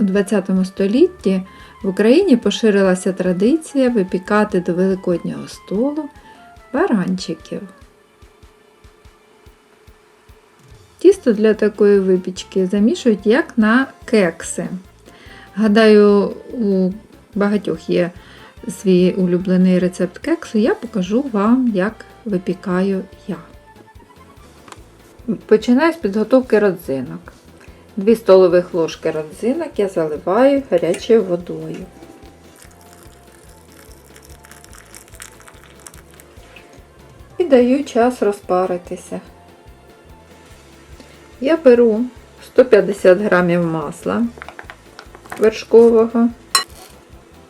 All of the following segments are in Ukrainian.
У ХХ столітті в Україні поширилася традиція випікати до Великоднього столу баранчиків. Тісто для такої випічки замішують як на кекси. Гадаю, у багатьох є свій улюблений рецепт кексу. Я покажу вам, як випікаю я. Починаю з підготовки родзинок. 2 столових ложки родзинок я заливаю гарячою водою. І даю час розпаритися. Я беру 150 грамів масла вершкового.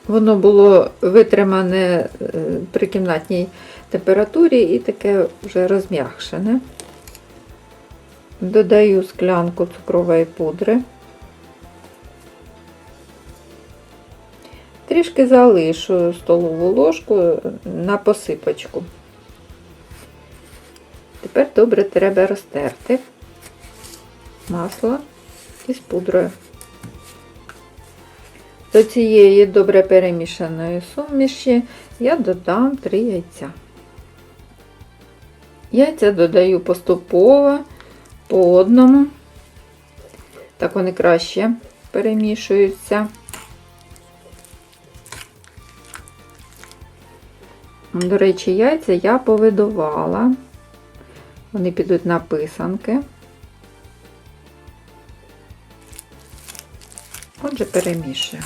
Воно було витримане е, при кімнатній температурі і таке вже розм'якшене. Додаю склянку цукрової пудри. Трішки залишу столову ложку на посипочку. Тепер добре треба розтерти масло із пудрою. До цієї добре перемішаної суміші я додам 3 яйця. Яйця додаю поступово по одному. Так вони краще перемішуються. До речі, яйця я повидувала. Вони підуть на писанки. Отже, перемішую.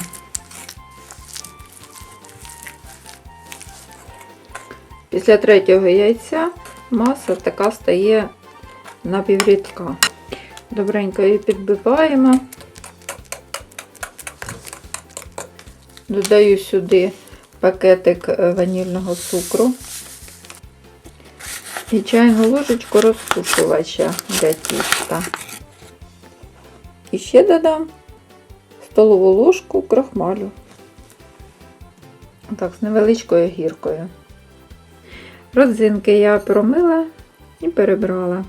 Після третього яйця маса така стає напіврідка. Добренько її підбиваємо. Додаю сюди пакетик ванільного цукру і чайну ложечку розпушувача для тіста. І ще додам столову ложку крахмалю. Так, з невеличкою гіркою. Родзинки я промила і перебрала.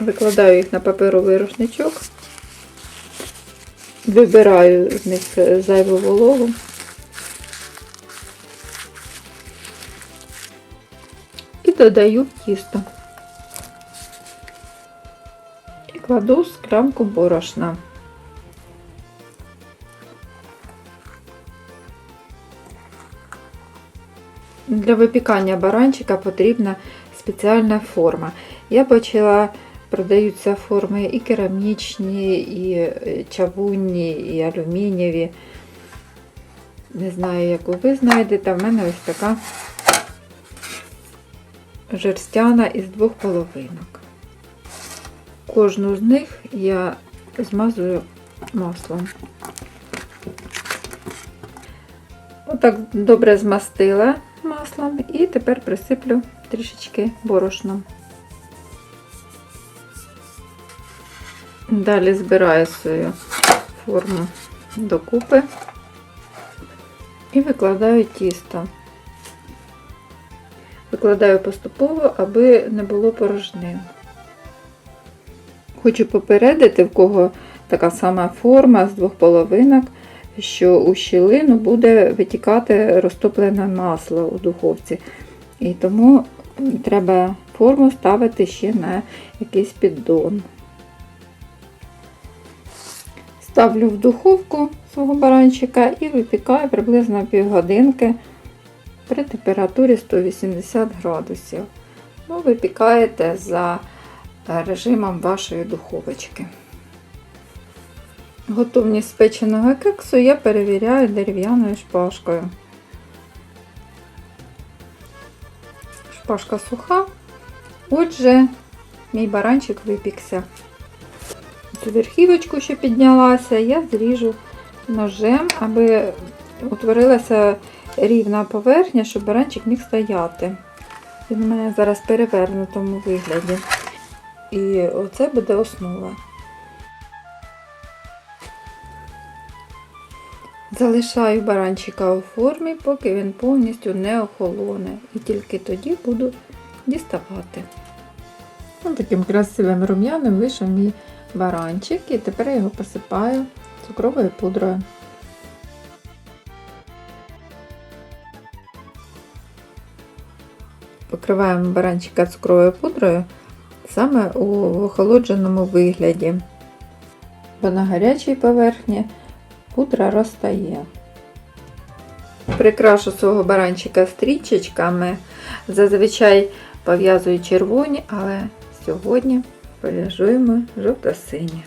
Викладаю їх на паперовий рушничок, вибираю з них зайву вологу. І додаю тісто. І кладу в склянку борошна. Для випікання баранчика потрібна спеціальна форма. Я бачила, продаються форми і керамічні, і е, чавунні, і алюмінієві. Не знаю, яку ви знайдете. В мене ось така жерстяна із двох половинок. Кожну з них я змазую маслом. Отак добре змастила маслом і тепер присиплю трішечки борошном. Далі збираю свою форму докупи і викладаю тісто. Викладаю поступово, аби не було порожнин. Хочу попередити, в кого така сама форма з двох половинок, що у щілину буде витікати розтоплене масло у духовці. І тому треба форму ставити ще на якийсь піддон. Ставлю в духовку свого баранчика і випікаю приблизно півгодинки при температурі 180 градусів. Ну, випікаєте за режимом вашої духовочки. Готовність спеченого кексу я перевіряю дерев'яною шпажкою. Шпажка суха, отже, мій баранчик випікся. Цю верхівочку, що піднялася, я зріжу ножем, аби утворилася рівна поверхня, щоб баранчик міг стояти. Він у мене зараз перевернутому вигляді. І оце буде основа. Залишаю баранчика у формі, поки він повністю не охолоне. І тільки тоді буду діставати. Ось таким красивим рум'яним вийшов мій баранчик. І тепер я його посипаю цукровою пудрою. Покриваємо баранчика цукровою пудрою саме у охолодженому вигляді, бо на гарячій поверхні пудра розтає. Прикрашу свого баранчика стрічечками. Зазвичай пов'язую червоні, але сьогодні пов'яжуємо жовто-сині.